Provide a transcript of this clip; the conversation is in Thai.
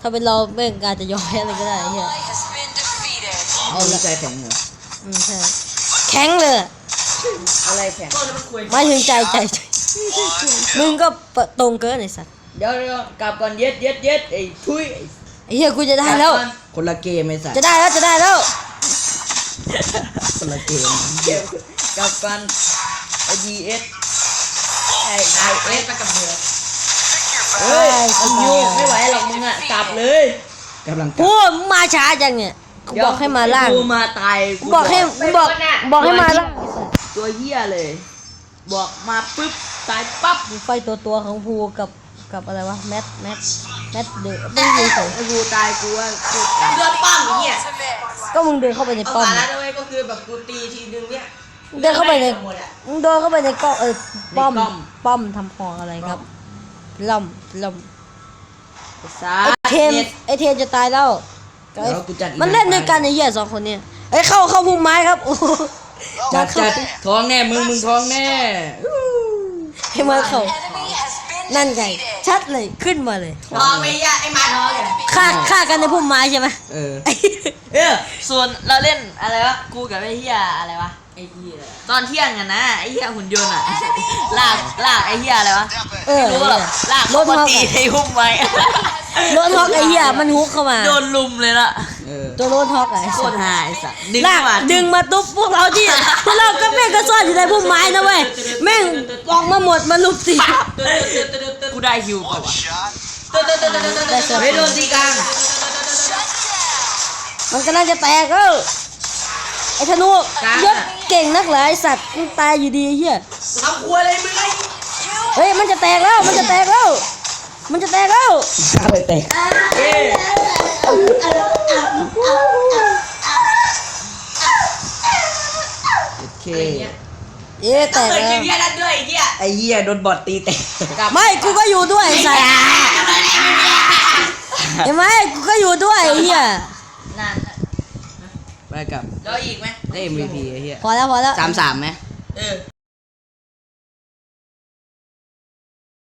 ถ้าเป็นเราแม่งการจะยอมแพ้เลยก็ได้ไอ้เฮีย has been defeated. เอาใจแข็งเหรออืมใช่แข็งเลย อะอะไรแข็งหมายถึงใจใจใจมึงก็เปิดตรงเกินไอ้สัตว์เดี๋ยวเดี๋ยวกลับก่อนเย็ดเย็ดเย็ดไอ้ทุยไอ้เฮียกูจะได้แล้ว คนละเกมไอ้สัตว์จะได้แล้วจะได้แล้ว คนละเกมเกมกลับกันไอ้ GS ไอ้ไอเอสไปกับเรือเฮ้ยมึงอยู่ไม่ไหวหรอกมึงอะกลับเลยกำลังกลัพูบดมึงมาช้าจังเนี่ยกูบอกให้มาล่างกูมาตายกูบอกให้กูบอกบอกให้มาล่างไอ้สัตว์ตัวเหี้ยเลย บอกมาปุ๊บตายปั๊บมึงไฟตัวตัวของภูกับกับอะไรวะแมทแมทแมทเดือดไม่มีใส่ไอ้กูตายกูว่าโคตรเรือป้อมเนี่ยก็มึงเดินเข้าไปในเอาป้อมสาระด้วยก็คือแบบกูตีทีนึงเนี่ยเดินเข้าไปในหมดอะมึงเดินเข้าไปในกล้องเออป้อมป้อมทำของอะไรครับ ล่ำล่ำสาไอเทนเน็ตไอเทนจะตายแล้วกับไอ้เดี๋ยวกูจัดอีกมันเล่นด้วยกันไอ้เหี้ยสองคนเนี่ยไอ้ยเข้าเข้าพุ่มไม้ครับโอ้โหจัดเข้าจัดท้องแน่มึงมึงท้องแน่ให้มาเข้า Enemy has been นั่นไง defeated. ชัดเลยขึ้นมาเลยรอไปอะไอ้มาทอเนี่ยฆ่าฆ่ากันในพุ่มไม้ใช่ไหมเออไอ้เออ ส่วนเราเล่นอะไรวะ กูกับไอ้เฮียอะไรวะ ไอ้เหี้ยตอนเที่ยงอะนะไอ้เฮียหุ่นยนต์อะลากลากไอ้เฮียอะไรวะเออ ไม่รู้หรอกลากรเขาถมาฮอกตีให้หุ้มไว้ รถฮอกไอ้เหี้ยมันฮุกเข้ามาโดนลุมเลยละเออตัวรถฮอกไอ้โคสัตสรหายสัตว์ดึงลากมาดึงมาตุ๊บพวกเราที่ พวกเราก็แม่งก็ซ่อนอยู่ในพุ่มไม้นะเว้ยแม่งออกมาหมดมาลุกตีกูได้ฮิวเปล่าวะได้เสือไม่โดนตีกลาง มันกำลังจะแตกเออไอ้ธนูยศเก่งนักเหรอไอ้สัตว์มึงตายอยู่ดีไอ้เหี้ยทำครัวอะไรมึงไอ้เฮ้ยมันจะแตกแล้วมันจะแตกแล้ว มันจะแตกแล้วอะไรแตกเอ้โอเคเอ๊ะแตกเคยแล้กิวนเบียร์นั่นด้วยไอ้เหี้ยไอ้เหี้ยโดนบอดตีแตกไม่กูก็อยู่ด้วยไอ้สัตว์เห็นไหมกูก็อยู่ด้วยไอ้เหี้ยนั่น ไปกับแล้วอีกไหมได้ MVP ไอ้เหี้ยพอแล้วพอแล้ว สามสามไหม เออ